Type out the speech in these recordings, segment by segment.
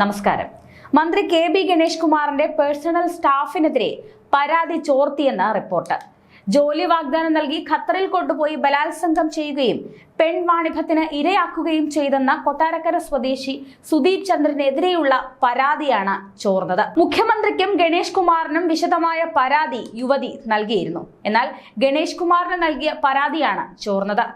നമസ്കാരം. മന്ത്രി K B Ganesh കുമാറിന്റെ പേഴ്സണൽ സ്റ്റാഫിനെതിരെ പരാതി ചോർത്തിയെന്ന റിപ്പോർട്ട്. ജോലി വാഗ്ദാനം നൽകി ഖത്തറിൽ കൊണ്ടുപോയി ബലാത്സംഗം ചെയ്യുകയും പെൺവാണിഭത്തിന് ഇരയാക്കുകയും ചെയ്തെന്ന കൊട്ടാരക്കര സ്വദേശി സുദീപ് ചന്ദ്രനെതിരെയുള്ള പരാതിയാണ് ചോർന്നത്. മുഖ്യമന്ത്രിക്കും ഗണേഷ് കുമാറിനും വിശദമായ പരാതി യുവതി നൽകിയിരുന്നു. എന്നാൽ ഗണേഷ് കുമാറിന് നൽകിയ പരാതിയാണ് ചോർന്നത്.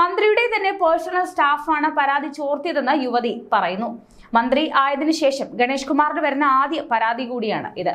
മന്ത്രിയുടെ തന്നെ പേഴ്സണൽ സ്റ്റാഫാണ് പരാതി ചോർത്തിയതെന്ന് യുവതി പറയുന്നു. മന്ത്രി ആയതിനു ശേഷം ഗണേഷ് കുമാറിന് വരുന്ന ആദ്യ പരാതി കൂടിയാണ് ഇത്.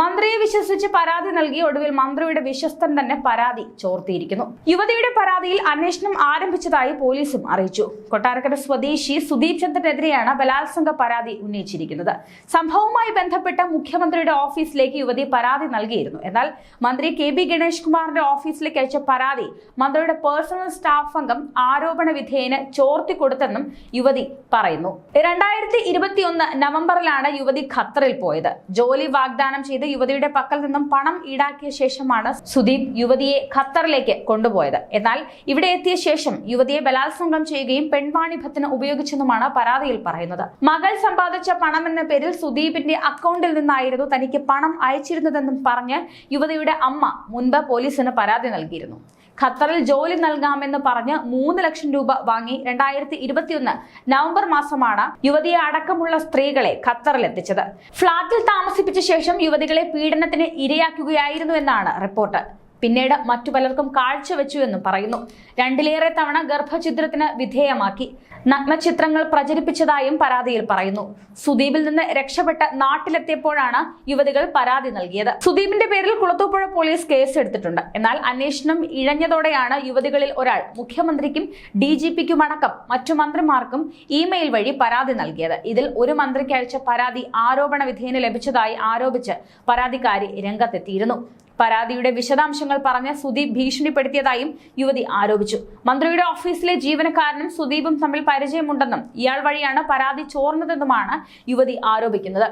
മന്ത്രിയെ വിശ്വസിച്ച് പരാതി നൽകി ഒടുവിൽ മന്ത്രിയുടെ വിശ്വസ്തൻ തന്നെ പരാതി ചോർത്തിയിരിക്കുന്നു. യുവതിയുടെ പരാതിയിൽ അന്വേഷണം ആരംഭിച്ചതായി പോലീസും അറിയിച്ചു. കൊട്ടാരക്കര സ്വദേശി സുദീപ് ചന്ദ്രനെതിരെയാണ് ബലാത്സംഗ പരാതി ഉന്നയിച്ചിരിക്കുന്നത്. സംഭവവുമായി ബന്ധപ്പെട്ട മുഖ്യമന്ത്രിയുടെ ഓഫീസിലേക്ക് യുവതി പരാതി നൽകിയിരുന്നു. എന്നാൽ മന്ത്രി കെ ബി ഗണേഷ് കുമാറിന്റെ ഓഫീസിലേക്ക് അയച്ച പരാതി മന്ത്രിയുടെ പേഴ്സണൽ സ്റ്റാഫ് അംഗം ആരോപണ വിധേയന് ചോർത്തി കൊടുത്തെന്നും യുവതി പറയുന്നു. രണ്ടായിരത്തി ഇരുപത്തിയൊന്ന് നവംബറിലാണ് യുവതി ഖത്തറിൽ പോയത്. ജോലി വാഗ്ദാനം ചെയ്ത് യുവതിയുടെ പക്കൽ നിന്നും പണം ഈടാക്കിയ ശേഷമാണ് സുദീപ് യുവതിയെ ഖത്തറിലേക്ക് കൊണ്ടുപോയത്. എന്നാൽ ഇവിടെ എത്തിയ ശേഷം യുവതിയെ ബലാത്സംഗം ചെയ്യുകയും പെൺവാണിഭത്തിന് ഉപയോഗിച്ചെന്നുമാണ് പരാതിയിൽ പറയുന്നത്. മകൾ സമ്പാദിച്ച പണം എന്ന പേരിൽ സുദീപിന്റെ അക്കൗണ്ടിൽ നിന്നായിരുന്നു തനിക്ക് പണം അയച്ചിരുന്നതെന്നും പറഞ്ഞ് യുവതിയുടെ അമ്മ മുൻപ് പോലീസിന് പരാതി നൽകിയിരുന്നു. ഖത്തറിൽ ജോലി നൽകാമെന്ന് പറഞ്ഞ് മൂന്ന് ലക്ഷം രൂപ വാങ്ങി രണ്ടായിരത്തി ഇരുപത്തിയൊന്ന് നവംബർ മാസമാണ് യുവതിയെ അടക്കമുള്ള സ്ത്രീകളെ ഖത്തറിൽ എത്തിച്ചത്. ഫ്ളാറ്റിൽ താമസിപ്പിച്ച ശേഷം യുവതികളെ പീഡനത്തിന് ഇരയാക്കുകയായിരുന്നു എന്നാണ് റിപ്പോർട്ട്. പിന്നീട് മറ്റു പലർക്കും കാഴ്ചവെച്ചു എന്നും പറയുന്നു. രണ്ടിലേറെ തവണ ഗർഭഛിദ്രത്തിന് വിധേയമാക്കി. നഗ്നചിത്രങ്ങൾ പ്രചരിപ്പിച്ചതായും പരാതിയിൽ പറയുന്നു. സുദീപിൽ നിന്ന് രക്ഷപ്പെട്ട് നാട്ടിലെത്തിയപ്പോഴാണ് യുവതികൾ പരാതി നൽകിയത്. സുദീപിന്റെ പേരിൽ കുളത്തൂപ്പുഴ പോലീസ് കേസ് എടുത്തിട്ടുണ്ട് എന്നാൽ അന്വേഷണം ഇഴഞ്ഞതോടെയാണ് യുവതികളിൽ ഒരാൾ മുഖ്യമന്ത്രിക്കും ഡി ജി പിക്കുമടക്കം മറ്റു മന്ത്രിമാർക്കും ഇമെയിൽ വഴി പരാതി നൽകിയത്. ഇതിൽ ഒരു മന്ത്രിക്ക് അയച്ച പരാതി ആരോപണ വിധേയന് ലഭിച്ചതായി ആരോപിച്ച് പരാതിക്കാരി രംഗത്തെത്തിയിരുന്നു. പരാതിയുടെ വിശദാംശങ്ങൾ പറഞ്ഞ് സുദീപ് ഭീഷണിപ്പെടുത്തിയതായും യുവതി ആരോപിച്ചു. മന്ത്രിയുടെ ഓഫീസിലെ ജീവനക്കാരനും സുദീപും തമ്മിൽ പരിചയമുണ്ടെന്നും ഇയാൾ വഴിയാണ് പരാതി ചോർന്നതെന്നുമാണ് യുവതി ആരോപിക്കുന്നത്.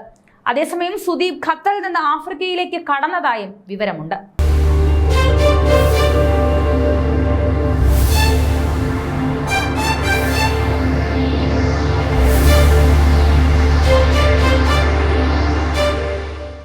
അതേസമയം സുദീപ് ഖത്തറിൽ നിന്ന് ആഫ്രിക്കയിലേക്ക് കടന്നതായും വിവരമുണ്ട്.